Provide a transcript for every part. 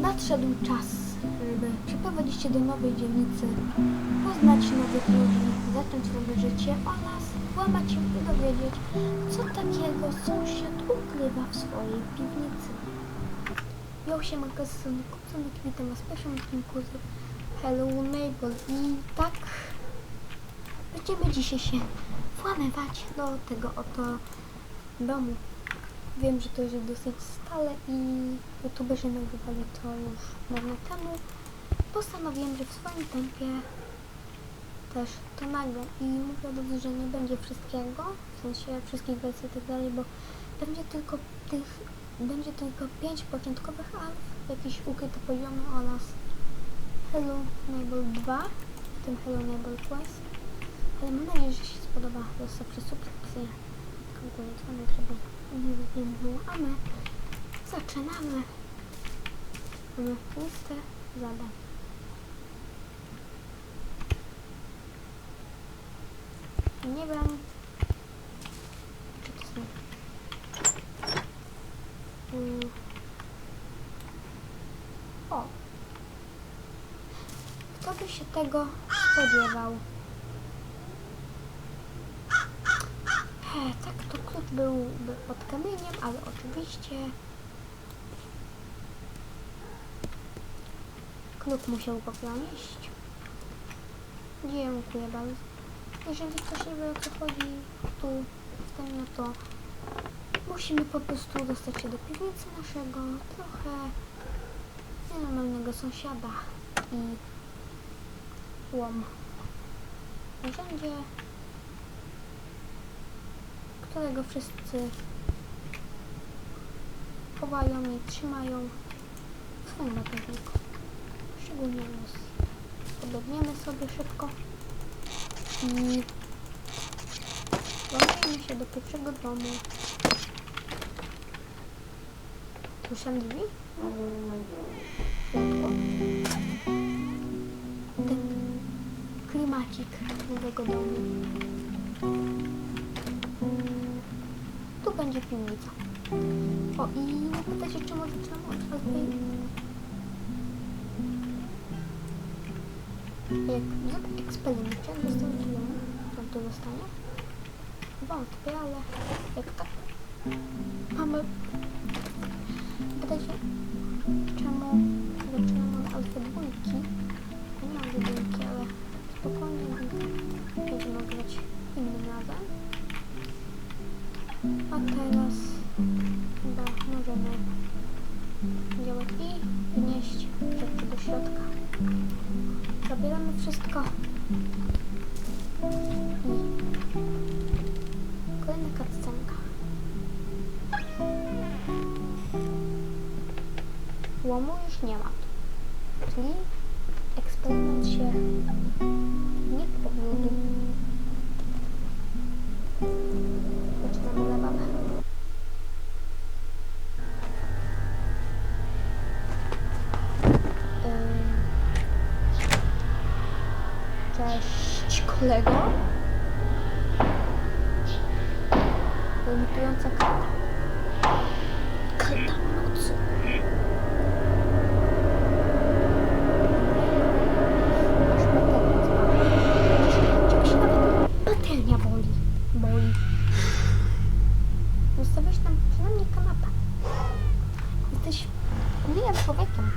Nadszedł czas, żeby przeprowadzić się do nowej dzielnicy, poznać nowych ludzi, zacząć nowe życie oraz włamać się i dowiedzieć, co takiego sąsiad ukrywa w swojej piwnicy. Ją się magazyn Kucunek, witam was w pierwszym odcinku Hello Neighbor i tak będziemy dzisiaj się włamywać do tego oto domu. Wiem, że to jest dosyć stale i youtuberzy nagrywali to już dawno temu. Postanowiłem, że w swoim tempie też to nagram i mówię razu, że nie będzie wszystkiego, w sensie wszystkich wersji i tak dalej, bo będzie tylko tych, będzie tylko pięć początkowych alf, jakieś ukryte poziomy oraz Hello Neighbor 2, w tym Hello Neighbor Quest. Ale mam nadzieję, że się spodoba. Zostawcie subskrypcję, dzwonek, żeby nie było. A my zaczynamy. Mamy listę zadań. Nie wiem, czy to są... Mm. O! Kto by się tego spodziewał? He, tak, to byłby pod kamieniem, ale oczywiście klub musiał go ponieść. Dziękuję bardzo. Jeżeli ktoś nie wie o co chodzi tu w tym, no to musimy po prostu dostać się do piwnicy naszego trochę nienormalnego sąsiada i łom. Narzędzie którego wszyscy chowają i trzymają w swoim. Szczególnie nas. Podobniemy sobie szybko i włamujemy się do pierwszego domu. Słyszę drzwi? Szybko. Ten klimacik nowego domu. Będzie piwnica. O i nie pytajcie czemu zaczynam od razu Jak zrób eksperyment, czy jak dostanę tyle, to dostanie? Wątpię, ale jak tak mamy... Pytajcie czemu wszystko. Kolejna kartcenka. Łomu już nie ma. Czyli eksperyment się Cześć kolego. Limitująca karta. Karta mocy. Aż patelnia boli. Boli. Zostawiasz nam przynajmniej kanapę. Jesteś miłym człowiekiem.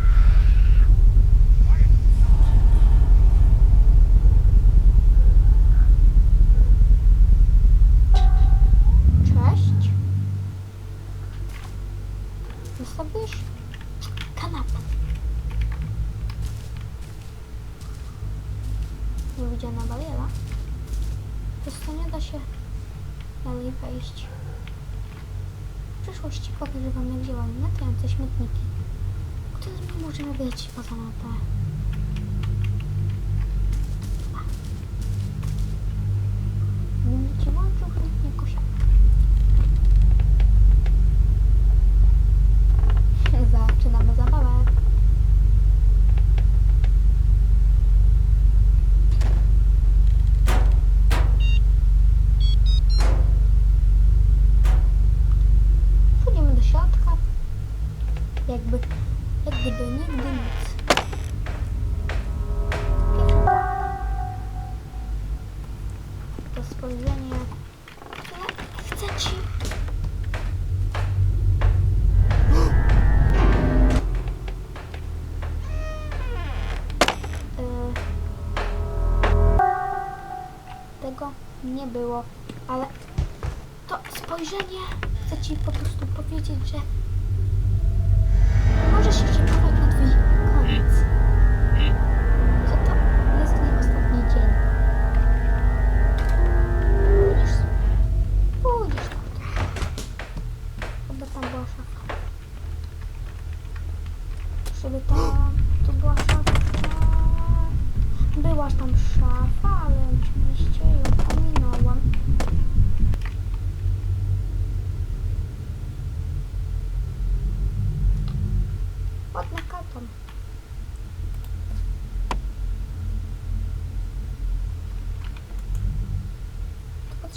kocaman bir açayım o zaman da. Nigdy, nic. Pierwszy to spojrzenie, które chcę ci. Y, Tego nie było, ale to spojrzenie chcę ci po prostu powiedzieć, że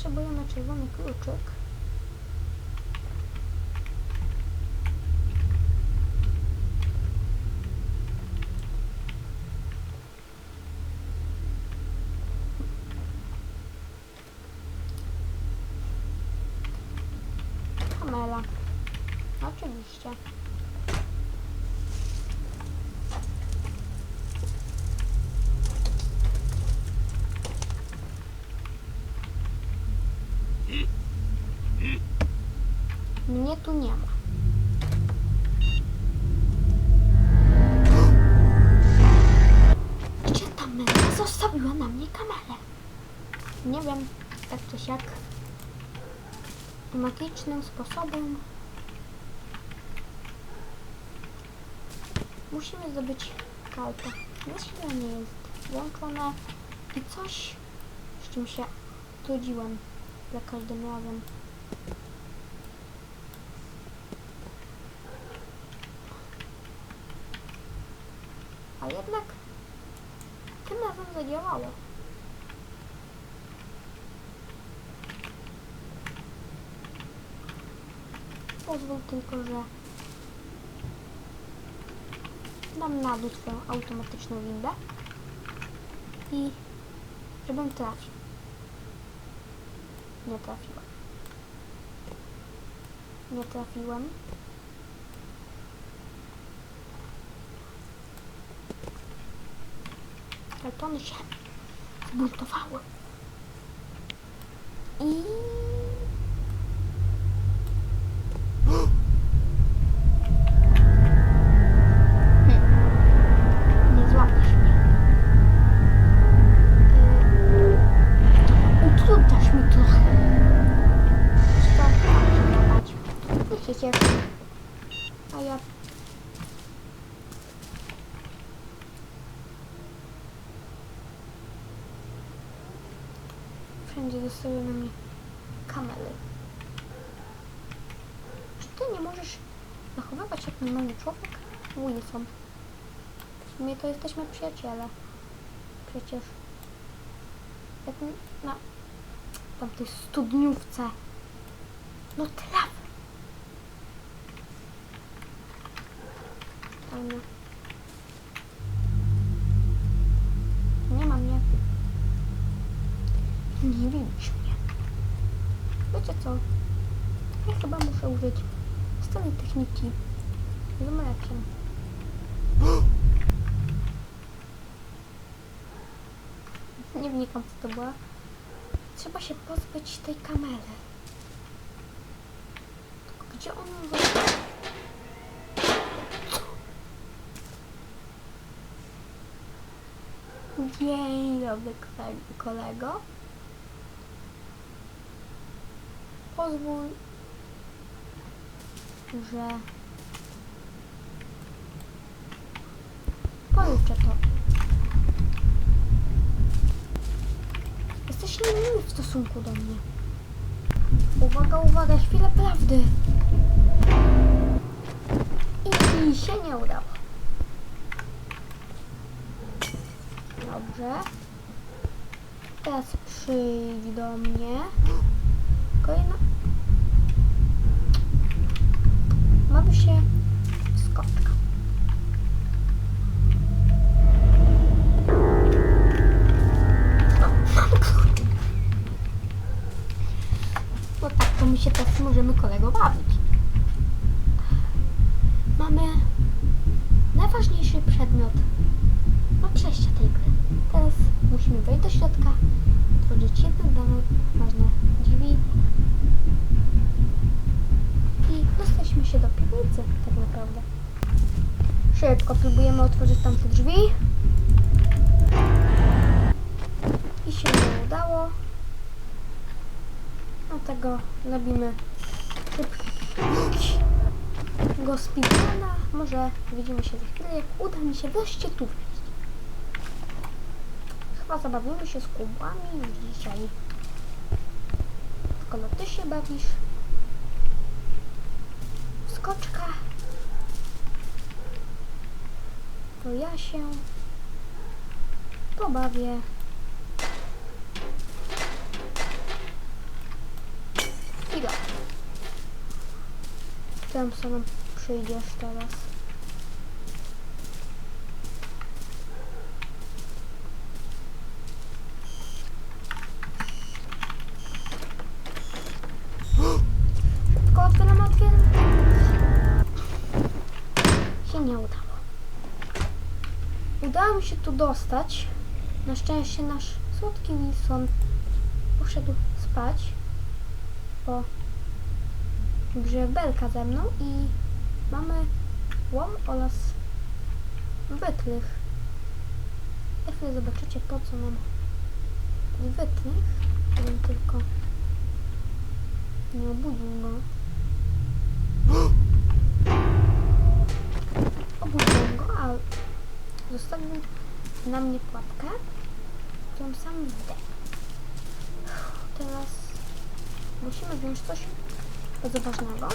potrzebujemy czerwony kluczyk. Kamela. Oczywiście. Mnie tu nie ma. Gdzie ta myla zostawiła na mnie kamerę? Nie wiem, tak czy siak. Magicznym sposobem musimy zdobyć kartę. Zasilanie jest włączone i coś, z czym się trudziłem za każdym razem. A jednak tym razem zadziałało. Pozwól tylko, że dam na dół swoją automatyczną windę i żebym trafił. Nie trafiłem. Nie trafiłem. Kartony się zbuntowały. I... Sumie to jesteśmy przyjaciele. Przecież. Jak na tamtej studniówce. No traf. Tam nie. Ma mnie. Nie widzisz mnie. Wiecie co? Ja chyba muszę użyć stałej techniki z mlekiem. Nie wnikam co to była. Trzeba się pozbyć tej kamery. Tylko gdzie on został? Dzień dobry kole- kolego. Pozwól, że pożyczę to. Niemiły w stosunku do mnie. Uwaga, uwaga, chwilę prawdy. I się nie udało. Dobrze. Teraz przyjdź do mnie. Kolejna. Mamy się możemy kolego bawić. Mamy najważniejszy przedmiot na przejście tej gry. Teraz musimy wejść do środka, otworzyć jedne dane ważne drzwi i dostaliśmy się do piwnicy tak naprawdę. Szybko próbujemy otworzyć tamte drzwi. I się nie udało. Dlatego robimy speedruna. Może widzimy się za chwilę, jak uda mi się wreszcie tu wejść. Chyba zabawimy się z kubłami dzisiaj. Skoro ty się bawisz skoczka, to ja się pobawię Chwila. Którą stroną przyjdziesz teraz? Tylko udało. Mi się tu dostać. Na szczęście nasz słodki Wilson poszedł spać po grze belka ze mną i mamy łom oraz wytrych. Za zobaczycie po co nam wytrych, żebym tylko nie obudził go. Obudziłem go, a zostawił na mnie pułapkę, którą sam zdechł. Teraz musimy wziąć coś bardzo ważnego,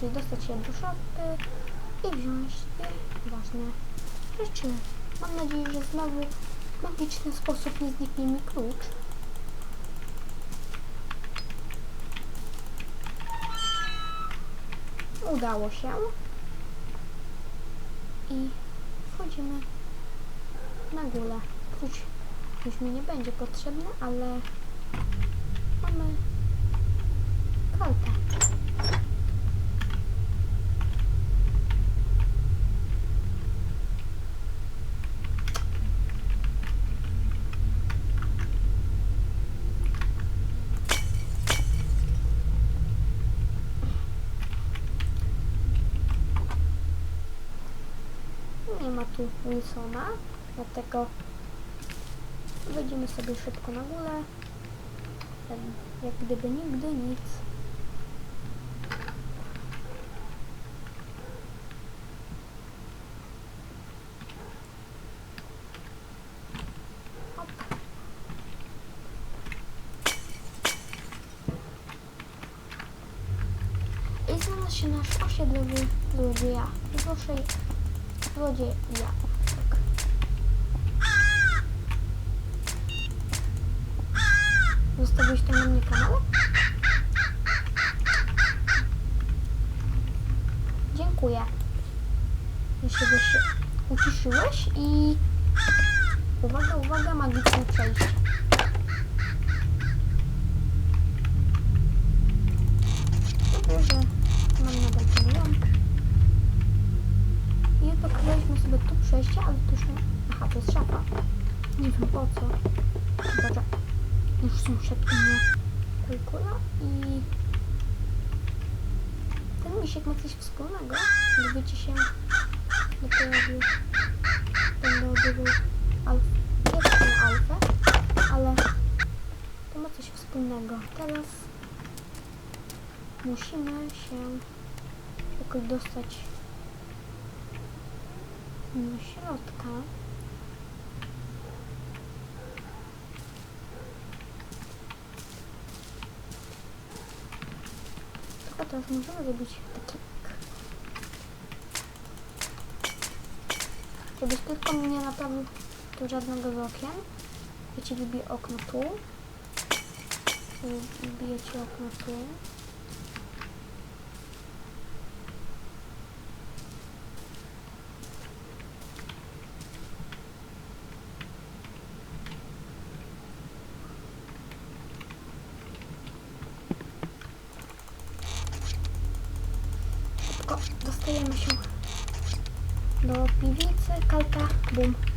czyli dostać się do szopy i wziąć dwie ważne rzeczy. Mam nadzieję, że znowu w magiczny sposób nie zniknie mi klucz. Udało się. I wchodzimy na górę. Klucz już mi nie będzie potrzebny, ale mamy kartę. Nie ma tu Wilsona, dlatego wejdziemy sobie szybko na górę. Jak gdyby nigdy nic. Hop. I znalazł się osiedlowy złodzieja. Proszę, złodzieja. Tak. Zostawiłeś to na mnie kanał? Dziękuję. Jeszcze się uciszyłeś i... Uwaga, uwaga, magiczne przejście. Dobrze, że mam nadal ten lamp. I odkryliśmy sobie tu przejście, ale tu już... Aha, to jest szafa. Nie wiem po co. Że już sąsiad u mnie kalkula i ten misiek ma coś wspólnego. Gdybycie się nie pojawił, będę odbywał alf, jeszcze nie alfę, ale to ma coś wspólnego. Teraz musimy się jakoś dostać do środka. Tylko teraz możemy zrobić taki Żebyś tylko mnie nie naprawił tu żadnego z okien. Ja ci wybiję okno tu. I Wbiję ci okno tu. Boum.